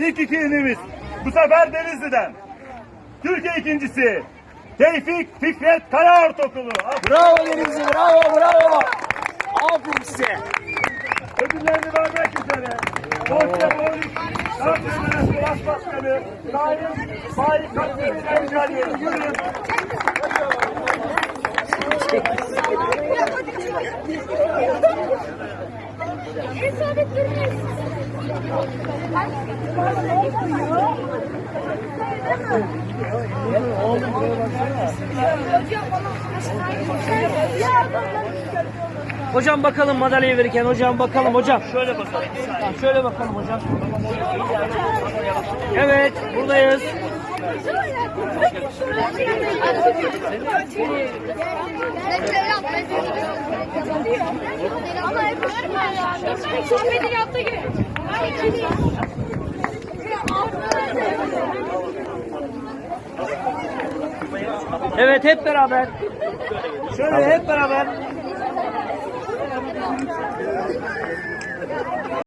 ilk iki ilimiz. Bu sefer Denizli'den. Türkiye ikincisi. Tevfik Fikret Kaya Ortaokulu. Bravo Denizli, bravo, bravo. Aferin size. Ödüllerini vermek üzere. Dosya Polis, Dağıtımı Başbakanı, Sayın Faik Katlı Engelli. Buyurun. İsabet durmayız. Hocam bakalım madalyayı verirken hocam bakalım hocam. Şöyle bakalım. Tamam, şöyle bakalım hocam. Evet buradayız. Ama hep Sohbeti yaptı gibi. Evet hep beraber. Şöyle hep beraber.